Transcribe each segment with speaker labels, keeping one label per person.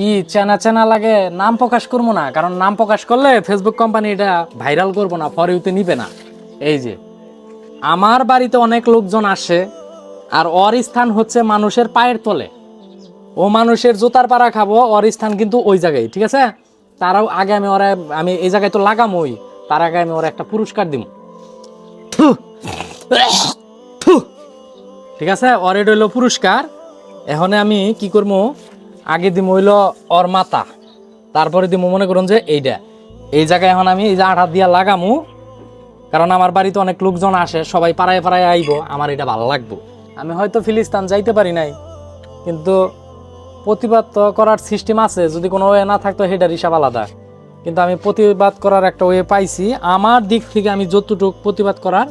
Speaker 1: কি চেনা চেনা লাগে নাম প্রকাশ করব না, কারণ নাম প্রকাশ করলে ফেসবুক কোম্পানি এটা ভাইরাল করব না ফর ইউতে নিবে না। এই যে, আমার বাড়িতে অনেক লোকজন আসে, আর ওর স্থান হচ্ছে মানুষের পায়ের তলে। ও মানুষের জুতার পাড়া খাব, ওর স্থান কিন্তু ওই জায়গায়, ঠিক আছে? তারাও আগে আমি ওরা, আমি এই জায়গায় তো লাগামই, তার আগে আমি ওরা একটা পুরস্কার দিব ঠিক আছে? ওর এটা পুরস্কার। এখন আমি কি করব? আগে দিম হইল ওর মাথা, তারপরে দিম মনে করুন যে এইটা এই জায়গায় এখন আমি এই যে আঠা দিয়া লাগামু, কারণ আমার বাড়িতে অনেক লোকজন আসে, সবাই পাড়ায় পাড়ায় আইব, আমার এটা ভালো লাগবো। আমি হয়তো ফিলিস্তান যাইতে পারি নাই, কিন্তু প্রতিবাদ তো করার সিস্টেম আছে, যদি কোনো ওয়ে না থাকতো সেটার হিসাব আলাদা। কিন্তু আমি প্রতিবাদ করার একটা ওয়ে পাইছি, আমার দিক থেকে আমি যতটুক প্রতিবাদ করার,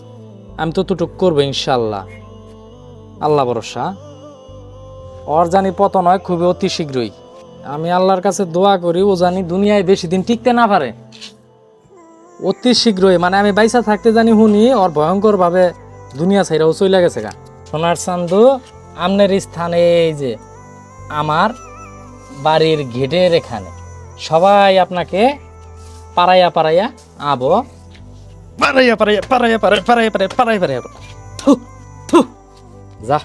Speaker 1: আমি ততটুক করব ইনশাল্লাহ। আল্লাহ ভরসা। ওর জানি পতন হয় খুবই অতি শীঘ্রই। আমি আল্লাহর কাছে দোয়া করি ও জানি দুনিয়ায় বেশি দিন টিকতে না পারে। অতি শীঘ্রই মানে আমি বাইসা থাকতে জানি শুনি ওর ভয়ঙ্কর ভাবে দুনিয়া ছাইরাও চলে গেছে গা। সোনার চান্দু আমনের স্থানে এই যে আমার বাড়ির ঘেটের এখানে। সবাই আপনাকে পাড়াইয়া পাড়াইয়া আবো। পাড়াইয়া পাড়াইয়া পাড়াইয়া পাড়াইয়া পাড়াইয়া পাড়াইয়া পাড়াইয়া পাড়াইয়া। যা।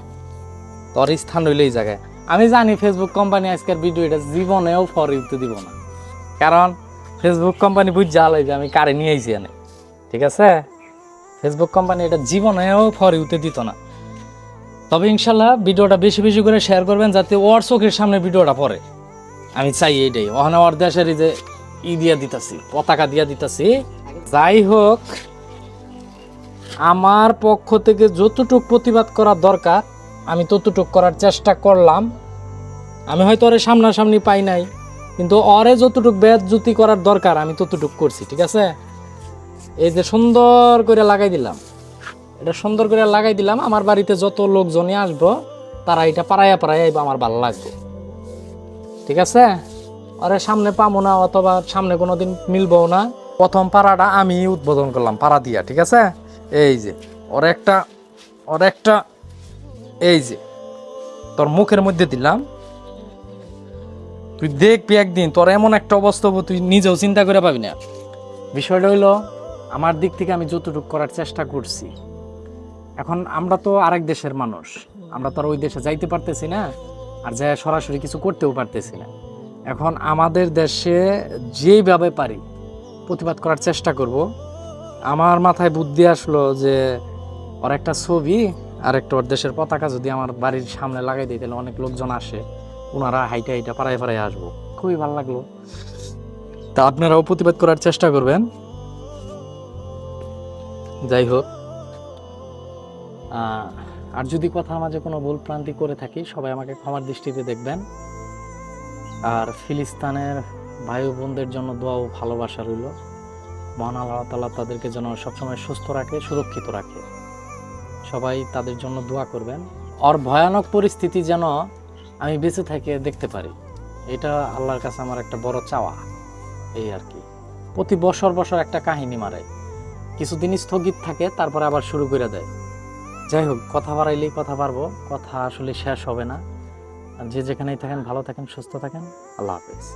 Speaker 1: তোর স্থান রইল এই জায়গায়। আমি জানি ফেসবুক কোম্পানি আজকের ভিডিও এটা জীবনেও ফর ইউতে দিব না। কারণ ফেসবুক কোম্পানি বুঝ জ্বালাই যে আমি কারে নিয়ে আইছি এনে। ঠিক আছে? ফেসবুক কোম্পানি এটা জীবনেও ফর ইউতে দিত না। তবে ইনশাল্লাহ ভিডিওটা বেশি বেশি করে শেয়ার করবেন যাতে ওর চোখের সামনে ভিডিওটা পড়ে। আমি চাই এইটাই। ওখানে ওর দেশের যে ই দিয়া দিতাছি, পতাকা দিয়া দিতাছি। যাই হোক, আমার পক্ষ থেকে যতটুক প্রতিবাদ করার দরকার আমি ততটুক করার চেষ্টা করলাম। আমি হয়তো ওরে সামনাসামনি পাই নাই কিন্তু অরে যতটুক বেদ জুতি করার দরকার আমি ততটুক করছি ঠিক আছে? এই যে সুন্দর করে লাগাই দিলাম এটা সুন্দর করে লাগাই দিলাম আমার বাড়িতে যত লোকজনই আসব তারা এটা পাড়াইয়া পাড়াইয়া আইবো, আমার ভালো লাগবে। ঠিক আছে? আরে সামনে পাবো না অথবা সামনে কোনোদিন মিলবো না। প্রথম পাড়াটা আমি উদ্বোধন করলাম পাড়া দিয়া ঠিক আছে? এই যে ওর একটা ওর একটা এই যে, তোর মুখের মধ্যে দিলাম। তুই দেখবি একদিন, তোর এমন একটা অবস্থা হব, তুই নিজেও চিন্তা করে পাবি না। বিষয়টা হইল, আমার দিক থেকে আমি যতটুকু করার চেষ্টা করছি। এখন আমরা তো আরেক দেশের মানুষ, আমরা তো আর ওই দেশে যাইতে পারতেছি না, আর যাই সরাসরি কিছু করতেও পারতেছি না। এখন আমাদের দেশে যেইভাবে পারি প্রতিবাদ করার চেষ্টা করব। আমার মাথায় বুদ্ধি আসলো যে, ওর একটা ছবি আর একটা দেশের পতাকা যদি আমার বাড়ির সামনে লাগাই দিই, তাহলে অনেক লোকজন আসে। ওনারা হাইটা হাইটা পাড়ায় পাড়ায় আসব। খুবই ভালো লাগল। তা আপনারাও প্রতিবাদ করার চেষ্টা করবেন। যাই হোক। আর যদি কথার মাঝে কোনো ভুল প্রান্তি করে থাকি, সবাই আমাকে ক্ষমার দৃষ্টিতে দেখবেন। আর ফিলিস্তানের ভাই বোনদের জন্য দোয়া ও ভালোবাসা রইল। মহান আল্লাহ তাদেরকে যেন সবসময় সুস্থ রাখে, সুরক্ষিত রাখে। সবাই তাদের জন্য দোয়া করবেন। আর ভয়ানক পরিস্থিতি যেন আমি বেঁচে থেকে দেখতে পারি। এটা আল্লাহর কাছে আমার একটা বড় চাওয়া। এই আর কি। প্রতি বছর বছর একটা কাহিনী মারে। কিছুদিন স্থগিত থাকে, তারপরে আবার শুরু করে দেয়। যাই হোক, কথা বাড়াইলেই কথা পারব কথা আসলে শেষ হবে না। যে যেখানেই থাকেন, ভালো থাকেন, সুস্থ থাকেন। আল্লাহ হাফেজ।